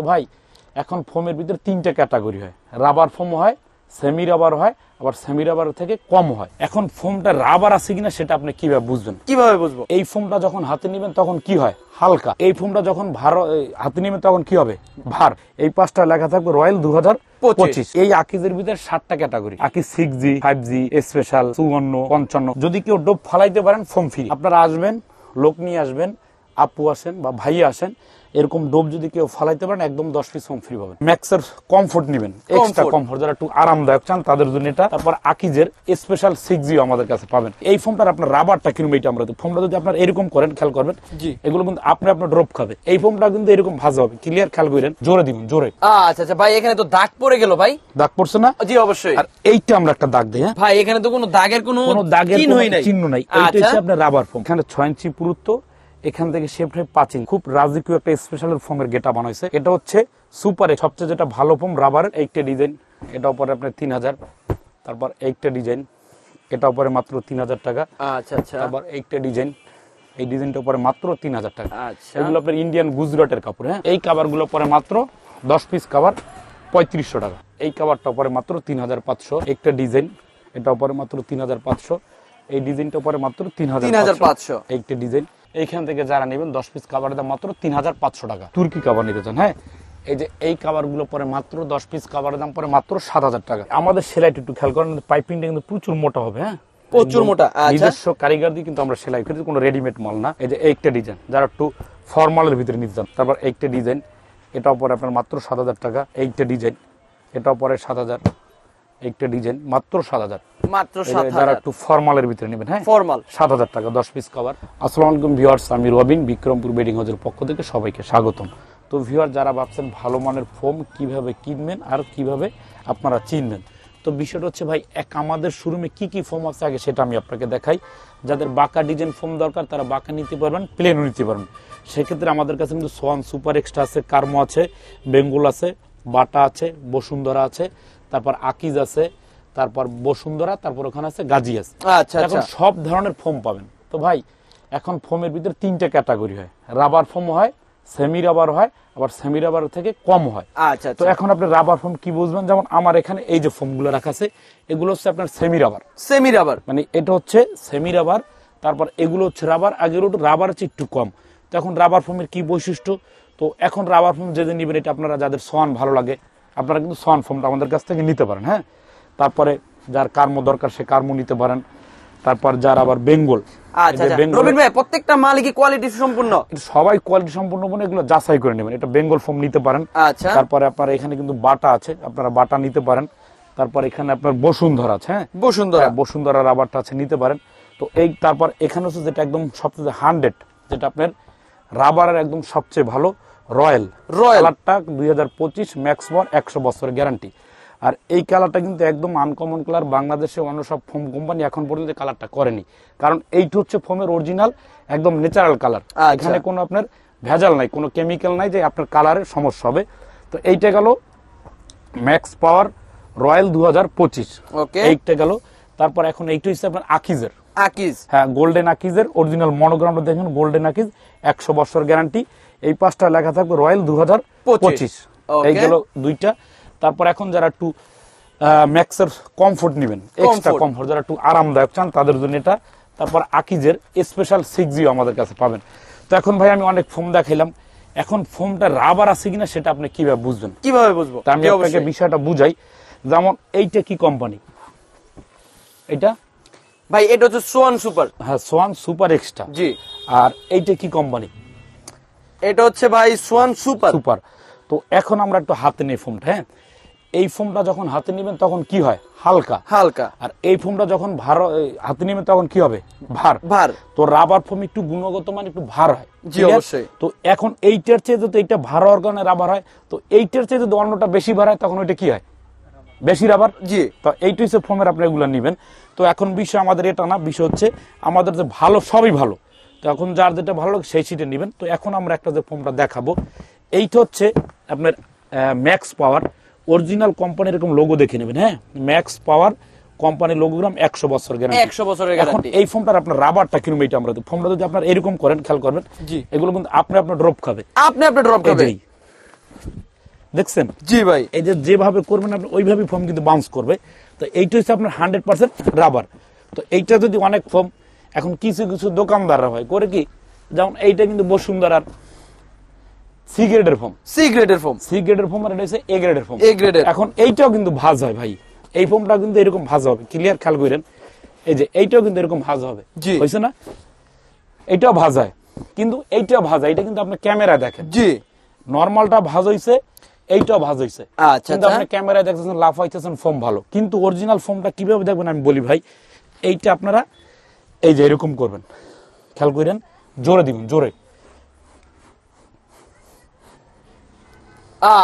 তো ভাই এখন ফোমের ভিতরে তিনটা ক্যাটাগরি হয়। রাবার ফোম হয় সেমি রাবার হয় আবার সেমি রাবার থেকে কম হয়। এখন ফোমটা রাবার আছে কিনা সেটা আপনি কীভাবে বুঝবেন? কীভাবে বুঝব? এই ফোমটা যখন হাতে নেবেন তখন কি হয়? হালকা। এই ফোমটা যখন ভার হাতে নেবেন তখন কি হবে? ভার। এই পাঁচটা লেখা থাকবে রয়্যাল দু পঁচিশ। এই আকিজের ভিতরে ষাটটা category. Akij six G five G special চুয়ান্ন পঞ্চান্ন। যদি কেউ ডোপ ফালাইতে পারেন ফোম ফ্রি আপনারা আসবেন লোক নিয়ে আসবেন আপু আসেন বা ভাই আসেন এরকম ডোপ যদি কেউ ফালাইতে পারেন একদম দশ পিস হোম ফ্রি পাবেন। ম্যাক্সের কমফোর্ট নেবেন এক্সট্রা কমফোর্ট যারা একটু আরামদায়ক চান তাদের জন্য এটা। তারপর আকিজের স্পেশাল সিক্স জিও আমাদের কাছে পাবেন। এই ফোমটার আপনার রাবারটা কিনবে এটা আমরা ফোমটা যদি আপনার এরকম করেন খেয়াল করবেন এগুলো কিন্তু আপনি আপনার ড্রপ খাবে। এই ফোমটা কিন্তু এরকম ভাজা হবে। ক্লিয়ার খেয়াল করেন জোরে দিবেন জোরে। আচ্ছা আচ্ছা ভাই এখানে তো দাগ পড়ে গেল ভাই। দাগ পড়ছে না? জি অবশ্যই। আর এইটা আমরা একটা দাগ দিই হ্যাঁ? ভাই এখানে তো কোনো দাগের কোনো দাগের চিহ্ন নাই। এইটা আচ্ছা। হচ্ছে আপনার রাবার ফোন এখানে ছয় ইঞ্চি পুরুত্ব এখান থেকে শেপ হয় পাঁচ খুব রাজকীয় একটা স্পেশাল ফোমের গেটা বানাইছে। এটা হচ্ছে সুপারে সবচেয়ে যেটা ভালো ফোম রাবারের একটা ডিজাইন এটা উপরে আপনার তিন হাজার। তারপর একটা ডিজাইন এটা উপরে মাত্র তিন হাজার টাকা। আচ্ছা আচ্ছা। তারপর এইটা ডিজাইন এই ডিজাইনটা উপরে মাত্র তিন হাজার টাকা। আচ্ছা। এগুলো আপনার ইন্ডিয়ান গুজরাটের কাপড় হ্যাঁ? এই কাভারগুলো পরে মাত্র দশ পিস কাভার পঁয়ত্রিশশো টাকা। এই কাভারটা পরে মাত্র তিন হাজার পাঁচশো। একটা ডিজাইন এটা পরে মাত্র তিন হাজার পাঁচশো। এই ডিজাইনটা পরে মাত্র তিন হাজার 3500 একটা ডিজাইন এইখান থেকে যারা নেবেন দশ পিস কাভারের দাম মাত্র তিন হাজার পাঁচশো টাকা। তুর্কি কাভার নিতে চান হ্যাঁ? এই যে এই কাভারগুলো পরে মাত্র দশ পিস কাভারের দাম পরে মাত্র সাত হাজার টাকা। আমাদের সেলাইটা একটু খেয়াল করেন পাইপিংটা কিন্তু প্রচুর মোটা হবে হ্যাঁ? প্রচুর মোটা, আচ্ছা। নিজস্ব কারিগর দিয়ে কিন্তু আমরা সেলাই করি কোনো রেডিমেড মাল না। এই যে একটা ডিজাইন যারা একটু ফর্মালের ভিতরে নিতে চান তারপর একটা ডিজাইন এটাও পরে আপনার মাত্র সাত হাজার টাকা এইটা ডিজাইন এটাও পরে সাত হাজার। একটা ডিজাইন মাত্র সাত হাজার। মাত্র যারা একটু ফর্মালের ভিতরে নেবেন হ্যাঁ? ফর্মাল। সাত হাজার টাকা দশ পিস কভার আসসালামু আলাইকুম ভিউয়ার্স আমি রবিন বিক্রমপুর বেডিং পক্ষ থেকে সবাইকে স্বাগতম। তো ভিউয়ার যারা ভাবছেন ভালো মানের ফোম কীভাবে কিনবেন আর কীভাবে আপনারা চিনবেন তো বিষয়টা হচ্ছে ভাই এক আমাদের শোরুমে কি কি ফোম আছে আগে সেটা আমি আপনাকে দেখাই। যাদের বাঁকা ডিজাইন ফোম দরকার তারা বাঁকা নিতে পারবেন প্লেনও নিতে পারবেন। সেক্ষেত্রে আমাদের কাছে কিন্তু সোয়ান সুপার এক্সট্রা আছে কার্মো আছে বেঙ্গল আছে বাটা আছে বসুন্ধরা আছে। তারপর আকিজ আছে তারপর বসুন্ধরা তারপর ওখানে আছে গাজী আছে। আচ্ছা এখন আচ্ছা। সব ধরনের ফোম পাবেন। তো ভাই এখন ফোমের ভিতরে তিনটা ক্যাটাগরি হয়। রাবার ফোম হয় সেমি রাবার হয় আবার সেমি রাবার থেকে কম হয়। আচ্ছা তো আচ্ছা এখন আপনি রাবার ফোম কি বুঝবেন? যেমন আমার এখানে এই যে ফোমগুলো রাখা আছে এগুলো হচ্ছে আপনার সেমি রাবার। Semi rubber. মানে এটা হচ্ছে সেমি রাবার তারপর এগুলো হচ্ছে রাবার আগের রাবার হচ্ছে একটু কম। তো এখন রাবার ফোমের কি বৈশিষ্ট্য? তো এখন রাবার ফোম যেদিন নেবেন এটা আপনারা যাদের সোয়ান ভালো লাগে আপনারা কিন্তু সোয়ান ফোমটা আমাদের কাছ থেকে নিতে পারেন হ্যাঁ? তারপরে যার কার্মো দরকার সে কার্মো নিতে পারেন। তারপর যার আবার বেঙ্গল আচ্ছা আচ্ছা। রবিন ভাই প্রত্যেকটা মালই কি কোয়ালিটি সম্পূর্ণ সবাই কোয়ালিটি সম্পূর্ণ মনে এগুলো যাচাই করে নেবেন। এটা বেঙ্গল ফোম নিতে পারেন। আচ্ছা। তারপরে আপনার এখানে কিন্তু বাটা আছে আপনারা বাটা নিতে পারেন। তারপর এখানে আপনার বসুন্ধরা আছে হ্যাঁ? বসুন্ধরা। হ্যাঁ, বসুন্ধরা রাবারটা আছে নিতে পারেন। তো এই তারপর এখানে হচ্ছে যেটা একদম সবচেয়ে হান্ড্রেড যেটা আপনার রাবারের একদম সবচেয়ে ভালো। রয়্যাল। রয়্যাল। কালারটা দুই হাজার পঁচিশ ম্যাক্স বর একশো বছরের গ্যারান্টি। আর এই কালারটা কিন্তু একদম আনকমন কালার বাংলাদেশে অন্য সব ফোম কোম্পানি এখন পর্যন্ত কালারটা করেনি। কারণ এইটা হচ্ছে ফোমের অরিজিনাল একদম ন্যাচারাল কালার আচ্ছা। এখানে কোনো আপনার ভেজাল নাই কোনো কেমিক্যাল নাই যে আপনার কালারের সমস্যা হবে। তো এইটা গেল ম্যাক্স পাওয়ার রয়্যাল দু হাজার পঁচিশ। ওকে এইটা গেল। তারপর এখন এইটা হচ্ছে আপনার আকিজের। আকিজ। হ্যাঁ গোল্ডেন আকিজের অরিজিনাল মনোগ্রামটা দেখুন গোল্ডেন আকিজ একশো বছর গ্যারান্টি এই পাঁচটা লেখা থাকবে রয়্যাল দু হাজার পঁচিশ। এই গেল দুইটা। তারপর এখন যারা একটু ম্যাক্সের কমফোর্ট নেবেন এক্সট্রা কমফোর্ট যারা একটু আরামদায়ক চান তাদের জন্য এটা। তারপর আকিজের স্পেশাল সিক্স জিও আমাদের কাছে পাবেন। তো এখন ভাই আমি অনেক ফোম দেখাইলাম। এখন ফোমটা রাবার আছে কিনা সেটা আপনি কীভাবে বুঝবেন? কীভাবে বুঝব? তা আমি আপনাকে বিষয়টা বুঝাই। যেমন এইটা কি কোম্পানি এটা ভাই এটা হচ্ছে সোয়ান সুপার হ্যাঁ সোয়ান সুপার এক্সট্রা জি। আর এইটা কি কোম্পানি এটা হচ্ছে ভাই সোয়ান সুপার সুপার তো এখন আমরা একটু হাতে নিই ফোমটা হ্যাঁ? এই ফোমটা যখন হাতে নেবেন তখন কি হয়? হালকা। হালকা। আর এই ফোমটা যখন ভার হাতে নেবেন তখন কি হবে? ভার। ভার। তো রাবার ফোম একটু গুণগত মান একটু ভার হয় জি, অবশ্যই। তো এখন এইটার চেয়ে যদি এইটা ভার হওয়ার কারণে রাবার হয় তো এইটার চেয়ে যদি অন্যটা বেশি ভার হয় তখন ওইটা কি হয়? বেশি রাবার জি। তো এইটা হচ্ছে ফোমের আপনি এগুলো নেবেন। তো এখন বিষয় আমাদের এটা না বিষয় হচ্ছে আমাদের যে ভালো সবই ভালো। তো এখন যার যেটা ভালো লাগে সেই সিটে নেবেন। তো এখন আমরা একটা যে ফোমটা দেখাবো এইটা হচ্ছে আপনার ম্যাক্স পাওয়ার অরিজিনাল কোম্পানির এরকম লোগো দেখে নেবেন হ্যাঁ? ম্যাক্স পাওয়ার কোম্পানির লোগোগ্রাম একশো বছর গ্যারান্টি একশো বছরের এখন এই ফোমটার আপনার রাবারটা কিনবে এটা আমরা ফোমটা যদি আপনার এরকম করেন খেয়াল করবেন জি। এগুলো কিন্তু আপনি আপনার ড্রপ খাবে। আপনি আপনার ড্রপ এই। দেখছেন? জি ভাই। এই যে যেভাবে করবেন আপনি ওইভাবেই ফোম কিন্তু বাউন্স করবে। তো এইটা হচ্ছে আপনার হান্ড্রেড পার্সেন্ট রাবার তো এইটা যদি অনেক ফোম এখন কিছু কিছু দোকানদাররা হয় করে কি যেমন এইটা কিন্তু বসুন্ধরার সি গ্রেডের ফোম সি গ্রেডের ফোম সি গ্রেডের ফোম আর এটা হচ্ছে এ গ্রেডের A grade এর। এখন এইটাও কিন্তু ভাজ হয় ভাই। এই ফোমটা কিন্তু এরকম ভাজ হবে। ক্লিয়ার খেয়াল করেন এই যে এইটাও কিন্তু এরকম ভাজ হবে। হয়েছে না? এইটাও ভাজ হয়। কিন্তু এইটাও ভাজ এটা কিন্তু আপনি ক্যামেরা দেখেন। জি। নর্মালটা ভাজ হইছে এইটাও ভাজ হইছে। আচ্ছা, কিন্তু আচ্ছা। আপনি ক্যামেরায় দেখতেছেন লাফ হইতেছেন ফোম ভালো। কিন্তু অরিজিনাল ফোমটা কীভাবে দেখবেন আমি বলি ভাই এইটা আপনারা এই যে এরকম করবেন। খেয়াল করেন জোরে দিবেন জোরে।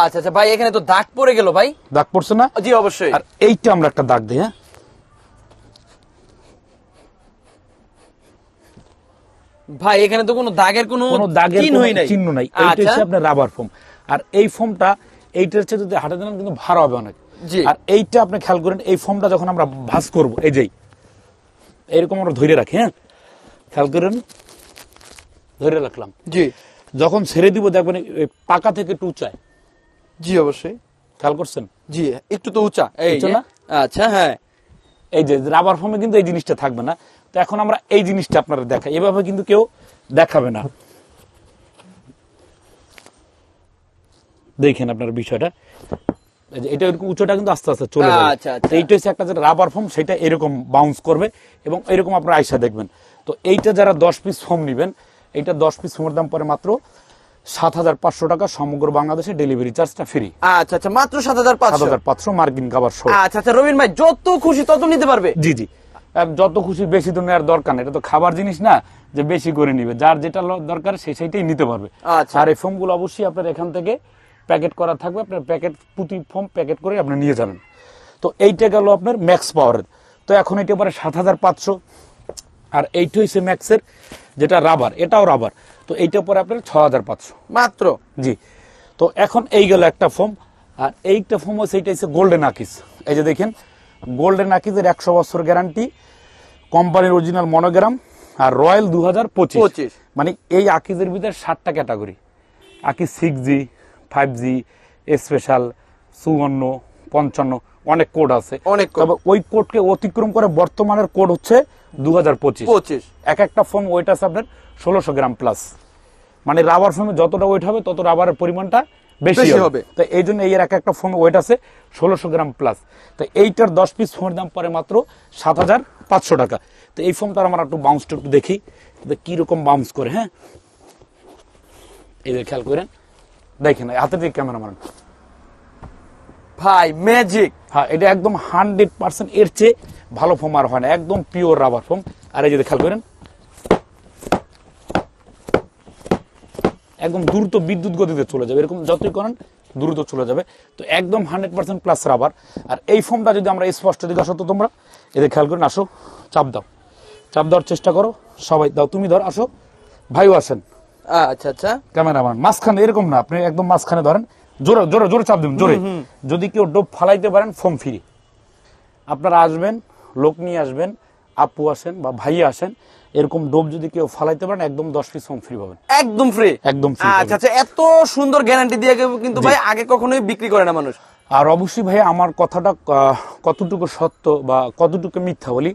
আচ্ছা আচ্ছা ভাই এখানে তো দাগ পড়ে গেল ভাই। দাগ পড়ছে না? জি অবশ্যই। আর এইটা আমরা একটা দাগ দিই হ্যাঁ? ভাই এখানে তো কোনো দাগের কোনো দাগের চিহ্ন নাই। এইটা আচ্ছা। হচ্ছে আপনার রাবার ফোম আর এই ফোমটা এইটার হচ্ছে যদি হাঁটা দেন কিন্তু ভালো হবে অনেক। আর এইটা আপনি খেয়াল করেন এই ফোমটা যখন আমরা ভাঁজ করব এই যেই এরকম আমরা ধরে রাখি হ্যাঁ? খেয়াল করেন? ধরে রাখলাম। জি। যখন ছেড়ে দিব দেখবেন পাকা থেকে টুচায় জি অবশ্যই। খেয়াল করছেন? জি একটু তো উঁচা এই না? আচ্ছা হ্যাঁ। এই যে রাবার ফর্মে কিন্তু এই জিনিসটা থাকবে না। তো এখন আমরা এই জিনিসটা আপনারা দেখাই। এভাবে কিন্তু কেউ দেখাবে না। দেখেন আপনার বিষয়টা। এটা উঁচুটা কিন্তু আস্তে আস্তে চলে যাবে। আচ্ছা, আচ্ছা। এইটা হচ্ছে একটা যে রাবার ফোম সেটা এরকম বাউন্স করবে এবং এরকম আপনার আয়সা দেখবেন। তো এইটা যারা দশ পিস ফোম নেবেন এইটা দশ পিস ফোমের দাম পরে মাত্র সাত হাজার পাঁচশো টাকা সমগ্র বাংলাদেশে ডেলিভারি চার্জটা ফ্রি আচ্ছা আচ্ছা মাত্র সাত হাজার পাঁচশো। হাজার পাঁচশো মার্কিন কাবার শো আচ্ছা আচ্ছা রবিন ভাই যত খুশি তত নিতে পারবে? জি জি। যত খুশি বেশি তো নেওয়ার দরকার এটা তো খাবার জিনিস না যে বেশি করে নিবে। যার যেটা দরকার সে সেইটাই নিতে পারবে। আচ্ছা। আর এই ফোমগুলো অবশ্যই আপনার এখান থেকে প্যাকেট করা থাকবে আপনার প্যাকেট প্রতি ফর্ম প্যাকেট করে আপনি নিয়ে যাবেন। তো এইটা গেল আপনার ম্যাক্স পাওয়ারের। তো এখন এটা পরে সাত হাজার পাঁচশো। আর এইটা হচ্ছে ম্যাক্সের যেটা রাবার এটাও রাবার। তো এইটা পরে আপনার ছ হাজার পাঁচশো। মাত্র? জি। তো এখন এই গেল একটা ফর্ম। আর এইটা ফর্ম হচ্ছে এইটা হচ্ছে গোল্ডেন আকিস। এই যে দেখেন গোল্ডেন আকিসের একশো বছর গ্যারান্টি কোম্পানির অরিজিনাল মনোগ্রাম আর রয়্যাল দু হাজার পঁচিশ। মানে এই আকিজের ভিতরে সাতটা category. Akij six G five G special চুয়ান্ন পঞ্চান্ন অনেক কোড আছে। অনেক। তবে ওই কোডকে অতিক্রম করে বর্তমানের কোড হচ্ছে দু হাজার পঁচিশ। এক একটা ফোম ওয়েট আছে আপনার ষোলোশো গ্রাম প্লাস মানে রাবার ফোমে যতটা ওয়েট হবে তত রাবারের পরিমাণটা বেশি হবে। তো এই জন্য এর এক একটা ফোমে ওয়েট আছে ষোলোশো গ্রাম প্লাস তো এইটার দশ পিস ফোমের দাম পরে মাত্র সাত হাজার পাঁচশো টাকা। তো এই ফোমটার আমরা একটু বাউন্সটা একটু দেখি। কীরকম বাউন্স করে হ্যাঁ? এই খেয়াল করেন। দেখেন হাতের দিকে ক্যামেরা ভাই ম্যাজিক হ্যাঁ এটা একদম হান্ড্রেড পার্সেন্ট এর চেয়ে ভালো ফোম আর হয় না, একদম পিওর রাবার ফোম আর এই যদি খেয়াল করেন, একদম দ্রুত বিদ্যুৎ গতিতে চলে যাবে। এরকম যতই করেন, দ্রুত চলে যাবে। তো একদম হান্ড্রেড পার্সেন্ট প্লাস রাবার আর এই ফোমটা যদি আমরা স্পষ্ট দিকে আসো তো তোমরা এদের খেয়াল করেন, আসো, চাপ দাও। চাপ দেওয়ার চেষ্টা করো, সবাই দাও, তুমি ধর, আসো। ভাইও আসেন। আচ্ছা আচ্ছা। ক্যামেরাম্যান মাঝখানে এরকম না আপনি একদম মাঝখানে ধরেন জোরে জোরে জোরে চাপ দিন জোরে। যদি কেউ ডোব ফালাইতে পারেন ফোম ফ্রি। আপনারা আসবেন লোক নিয়ে আসবেন আপু আসেন বা ভাই আসেন এরকম ডোব যদি কেউ ফালাইতে পারেন একদম দশ পিস ফোম ফ্রি পাবেন। একদম ফ্রি? একদম free আচ্ছা আচ্ছা এত সুন্দর গ্যারান্টি দিয়ে কিন্তু ভাই আগে কখনোই বিক্রি করে না মানুষ। আর অবশ্যই ভাই আমার কথাটা কতটুকু সত্য বা কতটুকু মিথ্যা বলি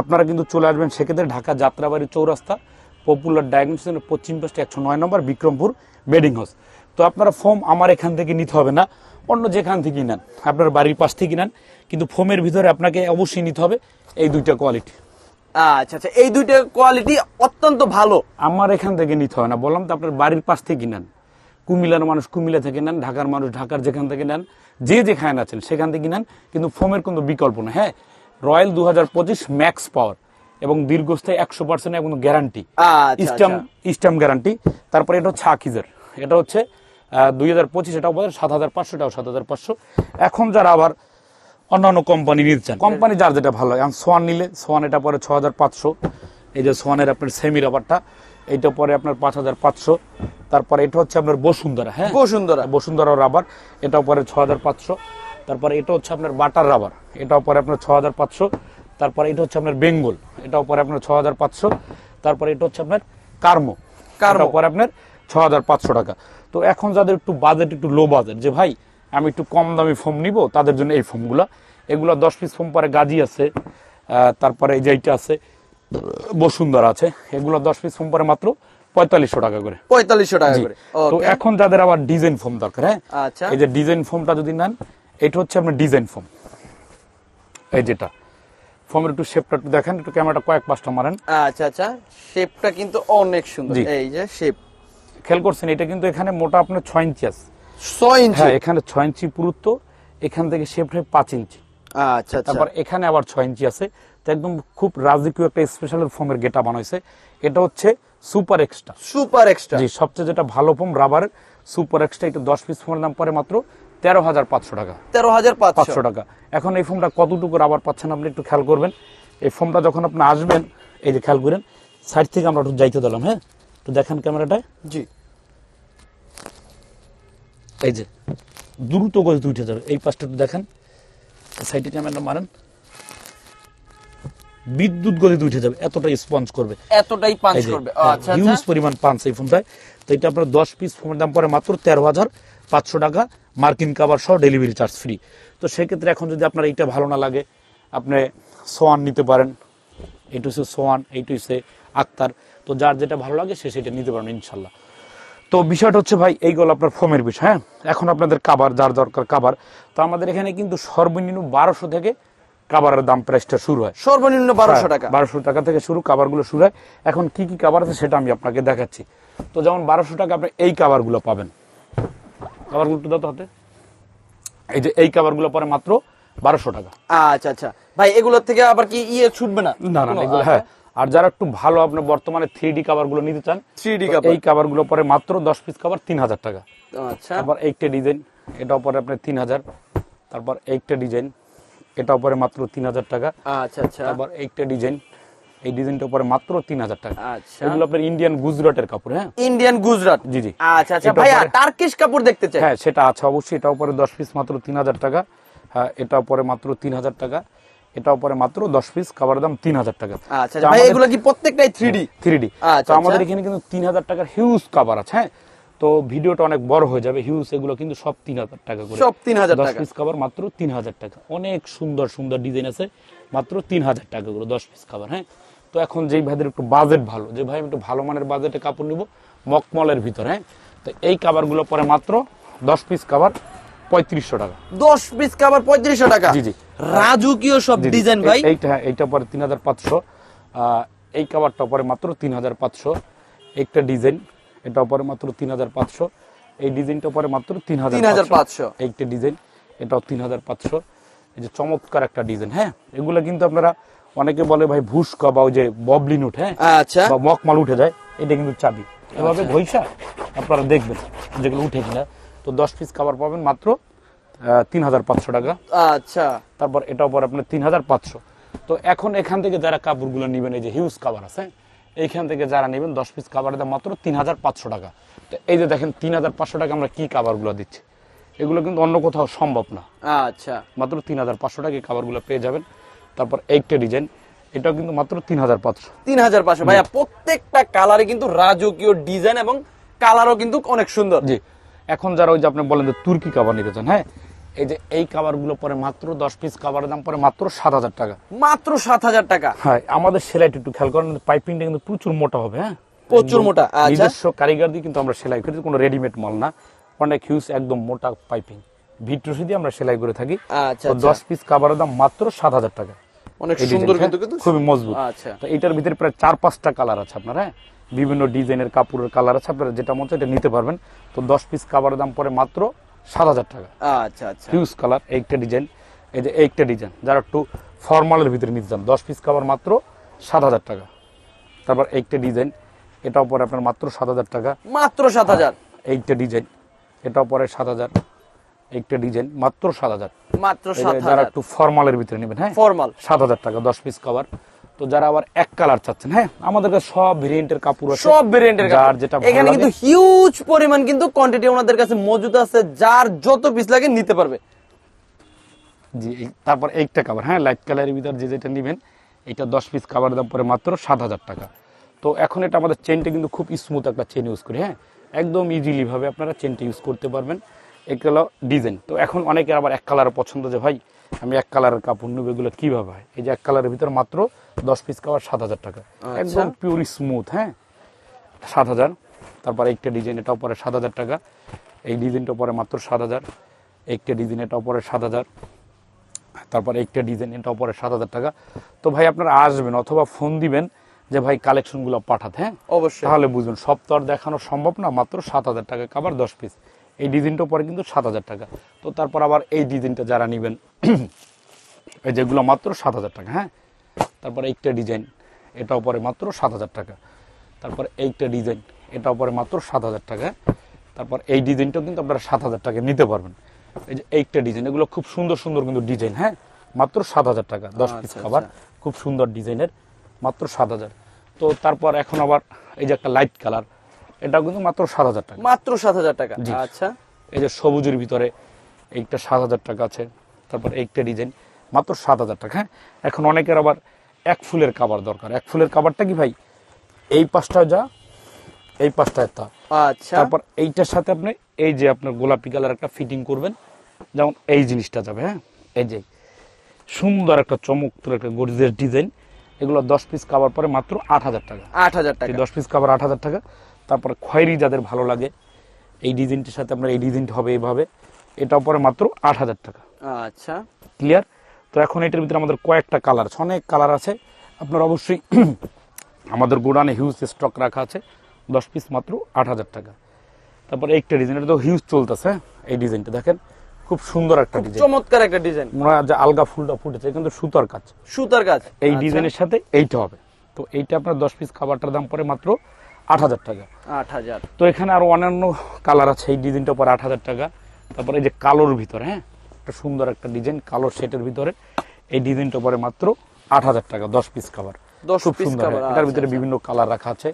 আপনারা কিন্তু চলে আসবেন সেক্ষেত্রে ঢাকা যাত্রাবাড়ি চৌরাস্তা। পপুলার ডায়াগনোসিসের পশ্চিম পাশে একশো নয় নম্বর বিক্রমপুর বেডিং হাউস তো আপনারা ফোম আমার এখান থেকে নিতে হবে না অন্য যেখান থেকে নেন। আপনার বাড়ির পাশ থেকে নেন কিন্তু ফোমের ভিতরে আপনাকে অবশ্যই নিতে হবে এই দুইটা কোয়ালিটি আচ্ছা আচ্ছা এই দুইটা কোয়ালিটি অত্যন্ত ভালো। আমার এখান থেকে নিতে হয় না বললাম তো আপনার বাড়ির পাশ থেকে নেন। কুমিল্লার মানুষ কুমিল্লা থেকে নেন ঢাকার মানুষ ঢাকার যেখান থেকে নেন যে যেখানে আছেন সেখান থেকে নেন কিন্তু ফোমের কোনো বিকল্প না হ্যাঁ রয়্যাল দু হাজার পঁচিশ ম্যাক্স পাওয়ার এবং দীর্ঘস্থায়ী একশো পার্সেন্ট এবং গ্যারান্টি আচ্ছা, স্টাম আচ্ছা। স্টাম গ্যারান্টি তারপরে এটা হচ্ছে আকিজের এটা হচ্ছে দুই হাজার পঁচিশ এটাও বলে সাত হাজার পাঁচশো এটাও সাত হাজার পাঁচশো। এখন যারা আবার অন্যান্য কোম্পানি নিতে চান কোম্পানি যার যেটা ভালো হয় এখন সোয়ান নিলে সোয়ান এটা পরে ছ হাজার পাঁচশো। এই যে সোয়ানের আপনার সেমি রাবারটা এইটা পরে আপনার পাঁচ হাজার পাঁচশো। তারপরে এটা হচ্ছে আপনার বসুন্ধরা হ্যাঁ? বসুন্ধরা। বসুন্ধরা রাবার এটাও পরে ছ হাজার পাঁচশো। তারপরে এটা হচ্ছে আপনার বাটার রাবার এটাও পরে আপনার ছ হাজার পাঁচশো। তারপরে এটা হচ্ছে আপনার বেঙ্গল এটাও পরে আপনার ছ হাজার পাঁচশো তারপরে এটা হচ্ছে আপনার কার্মো কার্মো। পরে আপনার ছ হাজার পাঁচশো টাকা। তো এখন যাদের একটু বাজেট একটু লো বাজেট যে ভাই আমি একটু কম দামি ফোম নিব তাদের জন্য এই ফোমগুলো এগুলো দশ পিস ফোম পরে গাজি আছে তারপরে এই যে এইটা আছে বসুন্ধরা আছে এগুলো দশ পিস ফোম পরে মাত্র পঁয়তাল্লিশশো টাকা করে। পঁয়তাল্লিশশো টাকা করে। তো এখন যাদের আবার ডিজাইন ফোম দরকার হ্যাঁ? আচ্ছা। এই যে ডিজাইন ফোমটা যদি নেন এটা হচ্ছে আপনার ডিজাইন ফোম এই যেটা। ফোমের একটু শেপটা একটু দেখেন একটু ক্যামেরাটা কয়েক পাঁচটা মারেন। আচ্ছা আচ্ছা শেপটা কিন্তু অনেক সুন্দর। এই যে শেপ খেয়াল করছেন এটা কিন্তু এখানে মোটা আপনার ছয় ইঞ্চি আছে। ছয় ইঞ্চি হ্যাঁ এখানে ছয় ইঞ্চি পুরুত্ব এখান থেকে শেপ হয় পাঁচ ইঞ্চি আচ্ছা আচ্ছা। তারপর এখানে আবার ছয় ইঞ্চি আছে। তো একদম খুব রাজকীয় একটা স্পেশাল ফোমের গেটা বানাইছে। এটা হচ্ছে super extra super extra G সবচেয়ে যেটা ভালো ফোম রাবার সুপার এক্সট্রা এটা দশ পিস ফোমের দাম পরে মাত্র তেরো হাজার পাঁচশো টাকা। তেরো হাজার পাঁচশো। টাকা। এখন এই ফোমটা কতটুকু রাবার পাচ্ছেন আপনি একটু খেয়াল করবেন। এই ফোমটা যখন আপনি আসবেন এই যে খেয়াল করেন সাইড থেকে আমরা একটু যাইতে দিলাম হ্যাঁ? একটু দেখেন ক্যামেরাটায়। জি। এই যে দ্রুত গতিতে উঠে যাবে। এই পাশটা একটু দেখেন। সাইডে ক্যামেরাটা মারেন। বিদ্যুৎ গতিতে উঠে যাবে এতটা স্পঞ্জ করবে। এতটাই পাঞ্চ এই করবে। আচ্ছা হিউজ আচ্ছা পরিমাণ পাঁচ এই ফোনটায় তো এটা আপনার দশ পিস ফোনের দাম পরে মাত্র তেরো হাজার পাঁচশো টাকা মার্কিন কাভার সহ ডেলিভারি চার্জ ফ্রি তো সেক্ষেত্রে এখন যদি আপনার এইটা ভালো না লাগে আপনি সোয়ান নিতে পারেন। এইটা হচ্ছে সোয়ান এইটা হচ্ছে আক্তার। তো যার যেটা ভালো লাগে সে সেটা নিতে পারেন ইনশাল্লাহ। তো বিষয়টা হচ্ছে ভাই এইগুলো আপনার ফোমের বিষয় হ্যাঁ? এখন আপনাদের কাবার যার দরকার কাবার তো আমাদের এখানে কিন্তু সর্বনিম্ন বারোশো থেকে কাবারের দাম প্রাইসটা শুরু হয়। সর্বনিম্ন বারোশো টাকা। বারোশো টাকা থেকে শুরু কাবারগুলো শুরু হয়। এখন কি কি কাবার আছে সেটা আমি আপনাকে দেখাচ্ছি। তো যেমন বারোশো টাকা আপনি এই কাবারগুলো পাবেন। কাবারগুলো একটু দাও হাতে। এই যে এই কাবারগুলো পরে মাত্র বারোশো টাকা। আচ্ছা আচ্ছা। ভাই এগুলোর থেকে আবার কি ইয়ে ছুটবে না? না না এগুলো হ্যাঁ। আর যারা একটু ভালো আপনি বর্তমানে থ্রি ডি কাবারগুলো নিতে চান 3D তো কাভার। এই কাবারগুলো পরে মাত্র দশ পিস কাবার তিন হাজার টাকা। আচ্ছা। তারপর এইটা ডিজাইন এটাও পরে আপনার তিন হাজার। তারপর এইটা ডিজাইন এটাও পরে মাত্র তিন হাজার টাকা। আচ্ছা আচ্ছা। তারপর এইটা ডিজাইন এই ডিজাইনটা পরে মাত্র তিন হাজার টাকা। আচ্ছা। এগুলো আপনার ইন্ডিয়ান গুজরাটের কাপড় হ্যাঁ? ইন্ডিয়ান গুজরাট? জি জি। আচ্ছা আচ্ছা। ভাইয়া টার্কিশ কাপড় দেখতে চাই। হ্যাঁ সেটা আছে অবশ্যই। এটাও পরে দশ পিস মাত্র তিন হাজার টাকা। হ্যাঁ এটাও পরে মাত্র তিন হাজার টাকা। এটাও পরে মাত্র দশ পিস খাবার দাম তিন হাজার টাকা। আচ্ছা আচ্ছা, ভাই এগুলো কি প্রত্যেকটাই থ্রি ডি থ্রি ডি আমাদের। এখানে কিন্তু তিন হাজার টাকার হিউজ কাভার আছে হ্যাঁ? তো ভিডিওটা অনেক বড় হয়ে যাবে হিউজ এগুলো কিন্তু সব তিন হাজার টাকা করে। সব 3000 দশ পিস খাবার মাত্র তিন হাজার টাকা। অনেক সুন্দর সুন্দর ডিজাইন আছে মাত্র তিন হাজার টাকা করে দশ পিস খাবার হ্যাঁ? তো এখন যেই ভাইদের একটু বাজেট ভালো যে ভাই একটু ভালো মানের বাজেটে কাপড় নিব মকমলের ভিতর হ্যাঁ? তো এই কাবারগুলো পরে মাত্র দশ পিস কাভার পঁয়ত্রিশশো টাকা। দশ পিস কাভার পঁয়ত্রিশশো টাকা? জি, জি। রাজকীয় সব। ডিজাইন ভাই? এইটা হ্যাঁ, এইটা পরে তিন হাজার পাঁচশো। এই কাবারটা পরে মাত্র তিন হাজার পাঁচশো। একটা ডিজাইন এটা পরে মাত্র তিন হাজার পাঁচশো। এই ডিজাইনটা পরে মাত্র তিন হাজার 3500 একটা ডিজাইন এটাও তিন হাজার পাঁচশো। এই যে চমৎকার একটা ডিজাইন হ্যাঁ? এগুলো কিন্তু আপনারা অনেকে বলে ভাই ভুসকা বা ওই যে ববলিন উঠে হ্যাঁ? আচ্ছা। বা মকমাল উঠে যায় এটা কিন্তু চাবি। এভাবে ঘইসা আপনারা দেখবেন যেগুলো উঠে কিনা। তো দশ পিস কাভার পাবেন মাত্র তিন হাজার পাঁচশো টাকা। আচ্ছা। তারপর এটার পর আপনার তিন হাজার পাঁচশো। তো এখন এখান থেকে যারা কাপড়গুলো নেবেন এই যে হিউজ কাভার আছে এইখান থেকে যারা নেবেন দশ পিস কাভারের দাম মাত্র তিন হাজার পাঁচশো টাকা। তো এই যে দেখেন তিন হাজার পাঁচশো টাকা আমরা কি কাভারগুলো দিচ্ছি? এগুলো কিন্তু অন্য কোথাও সম্ভব না। আচ্ছা। মাত্র তিন হাজার পাঁচশো টাকা এই কাভারগুলো পেয়ে যাবেন। তারপর এইটা ডিজাইন এটাও কিন্তু মাত্র তিন হাজার পাঁচশো। তিন হাজার পাঁচশো। ভাইয়া প্রত্যেকটা কালারে কিন্তু রাজকীয় ডিজাইন এবং কালারও কিন্তু অনেক সুন্দর। জি। এখন যারা ওই যে আপনি বলেন যে তুর্কি কাভার নিতে চান হ্যাঁ? এই যে এই কাভারগুলো পরে মাত্র দশ পিস কাভারের দাম পরে মাত্র সাত হাজার টাকা। মাত্র সাত হাজার টাকা। হ্যাঁ আমাদের সেলাইটা একটু খেয়াল করেন পাইপিংটা কিন্তু প্রচুর মোটা হবে হ্যাঁ? প্রচুর মোটা, আচ্ছা। নিজস্ব কারিগর দিয়ে কিন্তু আমরা সেলাই করি কোনো রেডিমেড মাল না। অনেক হিউজ একদম মোটা পাইপিং। ভিট্রোসি দিয়ে আমরা সেলাই করে থাকি। আচ্ছা, তো আচ্ছা। দশ পিস কাভারের দাম মাত্র সাত হাজার টাকা। অনেক সুন্দর কিন্তু কিন্তু। খুবই মজবুত। আচ্ছা। তো এইটার ভিতরে প্রায় চার পাঁচটা কালার আছে আপনার হ্যাঁ? বিভিন্ন ডিজাইনের কাপড়ের কালার আছে আপনারা যেটা মতো এটা নিতে পারবেন। তো দশ পিস কাভারের দাম পরে মাত্র সাত হাজার টাকা। আচ্ছা আচ্ছা। হিউজ কালার একটা ডিজাইন এই যে একটা ডিজাইন যারা একটু ফর্মালের ভিতরে নিতে চান দশ পিস কাভার মাত্র সাত হাজার টাকা। তারপর একটা ডিজাইন এটাও পরে আপনার মাত্র সাত হাজার টাকা। মাত্র সাত হাজার? এইটা ডিজাইন এটাও পরে সাত হাজার। একটা ডিজাইন মাত্র সাত হাজার। মাত্র সাত যারা হাজার। একটু ফর্মালের ভিতরে নেবেন হ্যাঁ? ফর্মাল সাত হাজার টাকা দশ পিস কাভার তো যারা আবার এক কালার চাচ্ছেন হ্যাঁ আমাদের কাছে সব ভেরিয়েন্টের কাপড় আছে। সব ভেরিয়েন্টের যার যেটা এখানে কিন্তু হিউজ পরিমাণ কিন্তু কোয়ান্টিটি ওনাদের কাছে মজুদ আছে যার যত পিস লাগে নিতে পারবে। জি তারপর একটা কাভার হ্যাঁ লাইট কালারের ভিতর যে যেটা নেবেন এটা দশ পিস কাভার দাম পরে মাত্র সাত হাজার টাকা। তো এখন এটা আমাদের চেনটা কিন্তু খুব স্মুথ একটা চেন ইউজ করি হ্যাঁ একদম ইজিলি ভাবে আপনারা চেনটা ইউজ করতে পারবেন। এগুলো ডিজাইন তো এখন অনেকের আবার এক কালার পছন্দ যে ভাই আমি এক কালারের কাপড় নেব এগুলো কীভাবে হয়? এই যে এক কালারের ভিতরে মাত্র দশ পিস কাপড় সাত হাজার টাকা। একদম পিওর স্মুথ হ্যাঁ? সাত হাজার। তারপর একটা ডিজাইন এটাও পরে সাত হাজার টাকা। এই ডিজাইনটা পরে মাত্র সাত হাজার। একটা ডিজাইন এটাও পরে সাত হাজার। তারপর একটা ডিজাইন এটাও পরে সাত হাজার টাকা। তো ভাই আপনারা আসবেন অথবা ফোন দিবেন যে ভাই কালেকশনগুলো পাঠাতে হ্যাঁ? অবশ্যই। তাহলে বুঝুন সব তো আর দেখানো সম্ভব না মাত্র সাত হাজার টাকা কাবার দশ পিস এই ডিজাইনটা পরে কিন্তু সাত হাজার টাকা। তো তারপর আবার এই ডিজাইনটা যারা নেবেন এই যেগুলো মাত্র সাত হাজার টাকা হ্যাঁ? তারপর একটা ডিজাইন এটাও পরে মাত্র সাত হাজার টাকা। তারপর এইটা ডিজাইন এটাও পরে মাত্র সাত হাজার টাকা। তারপর এই ডিজাইনটাও কিন্তু আপনারা সাত হাজার টাকা নিতে পারবেন। এই যে এইটা ডিজাইন এগুলো খুব সুন্দর সুন্দর কিন্তু ডিজাইন হ্যাঁ? মাত্র সাত হাজার টাকা দশ পিস আচ্ছা, খাবার খুব সুন্দর ডিজাইনের মাত্র সাত হাজার। তো তারপর এখন আবার এই যে একটা লাইট কালার এটাও কিন্তু মাত্র সাত হাজার টাকা। মাত্র সাত হাজার টাকা আচ্ছা। এই যে সবুজের ভিতরে এইটা সাত হাজার টাকা আছে তারপর এইটা ডিজাইন মাত্র সাত হাজার টাকা হ্যাঁ? এখন অনেকের আবার এক ফুলের কাবার দরকার। এক ফুলের কাবারটা কি ভাই? এই পাঁচটা যা এই পাঁচটায় তা। আচ্ছা। তারপর এইটার সাথে আপনি এই যে আপনার গোলাপি কালার একটা ফিটিং করবেন যেমন এই জিনিসটা যাবে হ্যাঁ? এই যে সুন্দর একটা চমৎকার একটা গরিজের ডিজাইন এগুলো দশ পিস কাবার পরে মাত্র আট হাজার টাকা। আট হাজার টাকা দশ পিস কাবার আট হাজার টাকা। তারপর খয়েরি যাদের ভালো লাগে এই ডিজাইনটির সাথে আপনার এই ডিজাইনটা হবে এইভাবে এটাও পরে মাত্র আট হাজার টাকা। আচ্ছা। ক্লিয়ার? তো এখন এটার ভিতরে আমাদের কয়েকটা কালার আছে অনেক কালার আছে। আপনার অবশ্যই আমাদের গোডানে হিউজ স্টক রাখা আছে দশ পিস মাত্র আট হাজার টাকা। তারপর একটা ডিজাইন এটা তো হিউজ চলতেছে হ্যাঁ? এই ডিজাইনটা দেখেন খুব সুন্দর একটা ডিজাইন। চমৎকার একটা ডিজাইন। মনে হয় যে আলগা ফুলটা ফুটেছে কিন্তু সুতার কাজ। সুতার কাজ। এই আচ্ছা, ডিজাইনের সাথে এইটা হবে। তো এইটা আপনার দশ পিস খাবারটার দাম পরে মাত্র আট হাজার টাকা। আট হাজার। তো এখানে আরও অন্যান্য কালার আছে এই ডিজাইনটা পরে আট হাজার টাকা। তারপরে এই যে কালোর ভিতরে হ্যাঁ? একটা সুন্দর একটা ডিজাইন কালো সেটের ভিতরে। এই ডিজাইনটা পরে মাত্র আট হাজার টাকা দশ পিস খাবার 10 খুব piece সুন্দর cover, হ্যাঁ। এটার আচ্ছা, ভিতরে আচ্ছা। বিভিন্ন কালার রাখা আছে।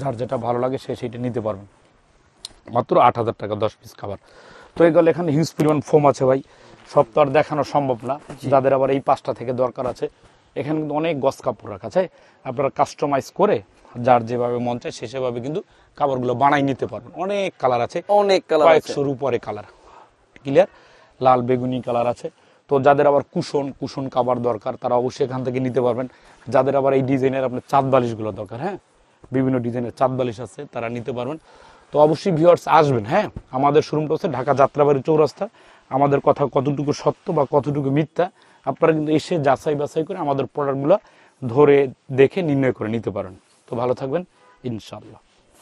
যার যেটা ভালো লাগে সে সেটা নিতে পারবেন মাত্র আট হাজার টাকা দশ পিস খাবার তো এই এগুলো এখানে হিউজ পরিমাণ ফোম আছে ভাই। সব তো আর দেখানো সম্ভব না। যাদের আবার এই পাঁচটা থেকে দরকার আছে এখানে কিন্তু অনেক গস কাপড় রাখা আছে। আপনারা কাস্টমাইজ করে যার যেভাবে মন চায় সে সেভাবে কিন্তু কাপড়গুলো বানাই নিতে পারবেন। অনেক কালার আছে। অনেক কালার কয়েকশোর উপরে কালার। ক্লিয়ার লাল বেগুনি কালার আছে। তো যাদের আবার কুশন কুশন কাবার দরকার তারা অবশ্যই এখান থেকে নিতে পারবেন। যাদের আবার এই ডিজাইনের আপনার চাঁদ বালিশগুলো দরকার হ্যাঁ? বিভিন্ন ডিজাইনের চাঁদ বালিশ আছে তারা নিতে পারবেন। তো অবশ্যই ভিউয়ার্স আসবেন হ্যাঁ? আমাদের শোরুমটা হচ্ছে ঢাকা যাত্রাবাড়ি চৌরাস্তা। আমাদের কথা কতটুকু সত্য বা কতটুকু মিথ্যা আপনারা কিন্তু এসে যাচাই বাছাই করে আমাদের প্রোডাক্টগুলো ধরে দেখে নির্ণয় করে নিতে পারেন। ভালো থাকবেন ইনশাল্লাহ